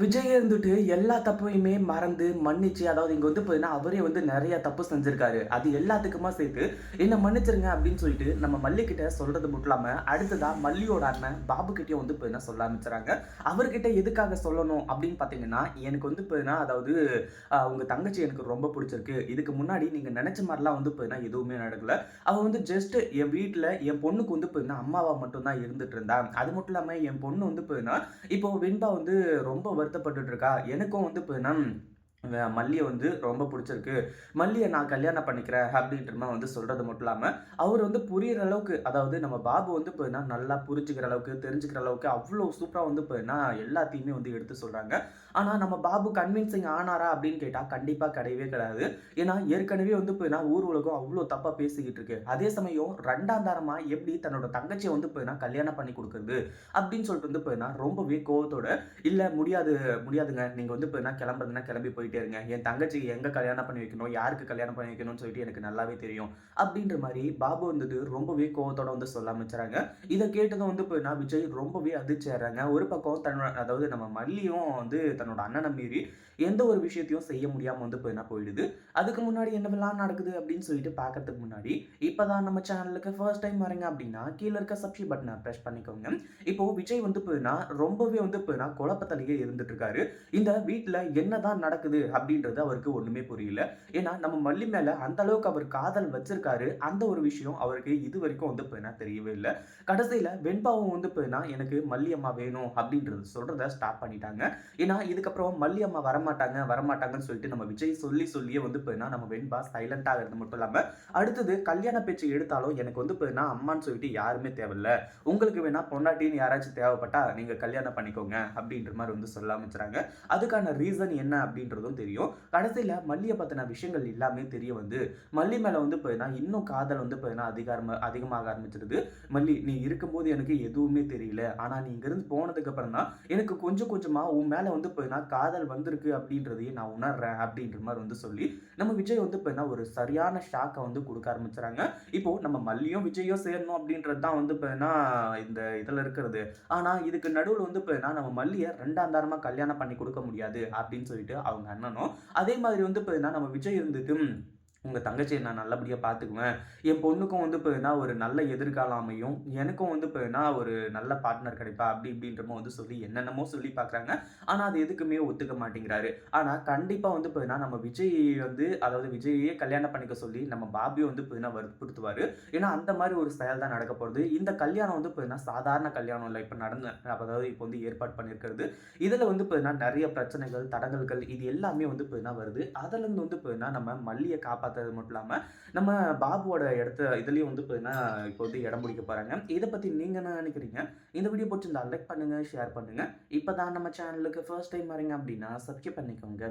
விஜய் இருந்துட்டு எல்லா தப்பையுமே மறந்து மன்னிச்சு அதாவது இங்க வந்து பார்த்தீங்கன்னா அவரே வந்து நிறைய தப்பு செஞ்சிருக்காரு. அது எல்லாத்துக்குமா சேர்த்து என்ன மன்னிச்சிருங்க அப்படின்னு சொல்லிட்டு நம்ம மல்லிக்கிட்ட சொல்றது மட்டும் இல்லாமல் அடுத்ததா மல்லியோட அண்ணன் பாபு கிட்டயும் வந்து பார்த்தீங்கன்னா சொல்ல ஆரம்பிச்சுறாங்க அவர்கிட்ட எதுக்காக சொல்லணும் அப்படின்னு பார்த்தீங்கன்னா எனக்கு வந்து பார்த்தீங்கன்னா அதாவது உங்கள் உங்க தங்கச்சி எனக்கு ரொம்ப பிடிச்சிருக்கு. இதுக்கு முன்னாடி நீங்க நினைச்ச மாதிரிலாம் வந்து பார்த்தீங்கன்னா எதுவுமே நடக்கல. அவ வந்து ஜஸ்ட் என் வீட்டில் என் பொண்ணுக்கு வந்து பார்த்தீங்கன்னா அம்மாவா மட்டும் தான் இருந்துட்டு இருந்தா. அது மட்டும் இல்லாம என் பொண்ணு வந்து பார்த்தீங்கன்னா இப்போ வெண்பா வந்து ரொம்ப வருத்தப்பட்டுட்டு இருக்கா? எனக்கும் வந்து இப்போ மல்லியை வந்து ரொம்ப பிடிச்சிருக்கு. மல்லியை நான் கல்யாணம் பண்ணிக்கிறேன் அப்படின்ற மாதிரி வந்து சொல்கிறது மட்டும் இல்லாமல் அவர் வந்து புரிகிற அளவுக்கு அதாவது நம்ம பாபு வந்து இப்போ என்ன நல்லா புரிஞ்சுக்கிற அளவுக்கு தெரிஞ்சுக்கிற அளவுக்கு அவ்வளோ சூப்பராக வந்து இப்போ என்ன எல்லாத்தையுமே வந்து எடுத்து சொல்கிறாங்க ஆனால் நம்ம பாபு கன்வின்சிங் ஆனாரா அப்படின்னு கேட்டால் கண்டிப்பாக கிடையவே கிடையாது. ஏன்னா ஏற்கனவே வந்து இப்போ என்ன ஊர் உலகம் அவ்வளோ தப்பாக பேசிக்கிட்டு இருக்கு. அதே சமயம் ரெண்டாம் தரமாக எப்படி தன்னோட தங்கச்சியை வந்து இப்போ என்ன கல்யாணம் பண்ணி கொடுக்குறது அப்படின்னு சொல்லிட்டு வந்து இப்போ என்ன ரொம்பவே கோவத்தோட இல்லை முடியாது முடியாதுங்க. நீங்கள் வந்து இப்போ என்ன கிளம்புறதுன்னா கிளம்பி போயிட்டு இருங்க. என் தங்கச்சி எங்கே கல்யாணம் பண்ணி வைக்கணும்? யாருக்கு கல்யாணம் பண்ணி வைக்கணும்னு சொல்லிட்டு எனக்கு நல்லாவே தெரியும். அப்படின்ற மாதிரி பாபு வந்துட்டு ரொம்பவே கோவத்தோட வந்து சொல்ல ஆரம்பிச்சுறாங்க இதை கேட்டதும் வந்து இப்போ நான் விஜய் ரொம்பவே அதிர்ச்சிடுறாங்க ஒரு பக்கம் தன்னோட அதாவது நம்ம மல்லியும் வந்து தன்னோட அண்ணனை மீறி எந்த ஒரு விஷயத்தையும் செய்ய முடியாமல் வந்து இப்போ என்ன போயிடுது? அதுக்கு முன்னாடி என்னவெல்லாம் நடக்குது அப்படின்னு சொல்லிட்டு பார்க்கறதுக்கு முன்னாடி இப்போதான் நம்ம சேனலுக்கு ஃபர்ஸ்ட் டைம் வரீங்க அப்படின்னா கீழே இருக்க சப்ஸ்கிரைப் பட்டனை ப்ரெஸ் பண்ணிக்கோங்க. இப்போ விஜய் வந்து போயினா ரொம்பவே வந்து போயினா குழப்பத்திலேயே இருந்துட்டு இருக்காரு. இந்த வீட்டில் என்னதான் நடக்குது? அப்படின்றது அவருக்கு ஒண்ணுமே புரியல. ஏன்னா நம்ம மல்லி மேல அந்த அளவுக்கு அவர் காதல் வச்சிருக்காரு அந்த ஒரு விஷயம் அவருக்கு இது வரைக்கும் வந்து போயினா தெரியவே இல்லை. கடைசியில வெண்பாவும் வந்து போயினா எனக்கு மல்லி அம்மா வேணும் அப்படின்றது சொல்கிறத ஸ்டாப் பண்ணிட்டாங்க. ஏன்னா இதுக்கப்புறம் மல்லி அம்மா வரமாட்டாங்க வரமாட்டாங்கன்னு சொல்லிட்டு நம்ம விஜய் சொல்லி சொல்லியே வந்து போயினா நம்ம வெண்பா சைலண்ட் ஆகிறது மட்டும் இல்லாமல் அடுத்தது கல்யாண பேச்சு எடுத்தாலும் எனக்கு வந்து போயினா அம்மான்னு சொல்லிட்டு யாருமே தேவையில்ல. உங்களுக்கு வேணா பொண்டாட்டின்னு யாராச்சும் தேவைப்பட்டா நீங்கள் கல்யாணம் பண்ணிக்கோங்க அப்படின்ற மாதிரி வந்து சொல்ல ஆரம்பிச்சுறாங்க. அதுக்கான ரீசன் என்ன அப்படின்றதும் தெரியும். கடைசியில் மல்லியை பற்றின விஷயங்கள் எல்லாமே தெரிய வந்து மல்லி மேலே வந்து போயினா இன்னும் காதல் வந்து போயினா அதிகாரம் அதிகமாக ஆரம்பிச்சிருது. மல்லி நீ இருக்கும்போது எனக்கு எதுவுமே தெரியல. ஆனால் நீ இங்கிருந்து போனதுக்கு அப்புறம் தான் எனக்கு கொஞ்சம் கொஞ்சமாக உன் மேலே வந்து போயினா காதல் வந்திருக்கு அப்படின்றதையே நான் உணர்றேன் அப்படின்ற மாதிரி வந்து சொல்லி நம்ம விஜய் வந்து போயினா ஒரு சரியான ஷாக்கை வந்து கொடுக்க ஆரம்பிச்சுறாங்க. இப்போ நம்ம மல்லியும் விஜயும் சேரணும் அப்படின்றது தான் வந்து போயினா இந்த இதில் இருக்கிறது. ஆனால் இதுக்கு நடுவில் வந்து போயினா நம்ம மல்லியை ரெண்டாந்தாரமாக கல்யாணம் பண்ணி கொடுக்க முடியாது அப்படின்னு சொல்லிட்டு அவங்க அண்ணனும் அதே மாதிரி வந்து பார்த்தீங்கன்னா நம்ம விஜய் இருந்துட்டு உங்கள் தங்கச்சியை நான் நல்லபடியாக பார்த்துக்குவேன் என் பொண்ணுக்கும் வந்து இப்போ போயினா ஒரு நல்ல எதிர்காலம் அமையும். எனக்கும் வந்து இப்போ என்ன ஒரு நல்ல பார்ட்னர் கிடைப்பா? அப்படி இப்படின்றமோ வந்து சொல்லி என்னென்னமோ சொல்லி பார்க்குறாங்க ஆனால் அது எதுக்குமே ஒத்துக்க மாட்டேங்கிறாரு. ஆனால் கண்டிப்பாக வந்து இப்போ நம்ம விஜய் வந்து அதாவது விஜயையே கல்யாணம் பண்ணிக்க சொல்லி நம்ம பாபியை வந்து இப்போ என்ன வற்புறுத்துவார் ஏன்னா அந்த மாதிரி ஒரு செயல் தான் நடக்க போகிறது இந்த கல்யாணம் வந்து போயினா சாதாரண கல்யாணம் இல்லை. இப்போ நடந்த அதாவது இப்போ வந்து ஏற்பாடு பண்ணியிருக்கிறது இதில் வந்து போயினா நிறைய பிரச்சனைகள் தடங்கல்கள் இது எல்லாமே வந்து போயினா வருது. அதுலேருந்து வந்து போயினா நம்ம மல்லியை பார்த்தது மட்டும் இல்லாமல் நம்ம பாபுவோட இடத்த இதுலேயும் வந்து பார்த்தீங்கன்னா இப்போ வந்து இடம் பிடிக்க போகிறாங்க இதை பற்றி நீங்கள் என்ன நினைக்கிறீங்க? இந்த வீடியோ பிடிச்சிருந்தா லைக் பண்ணுங்கள் ஷேர் பண்ணுங்கள் இப்போ தான் நம்ம சேனலுக்கு ஃபர்ஸ்ட் டைம் வரீங்க அப்படின்னா சப்ஸ்கிரைப் பண்ணிக்கோங்க.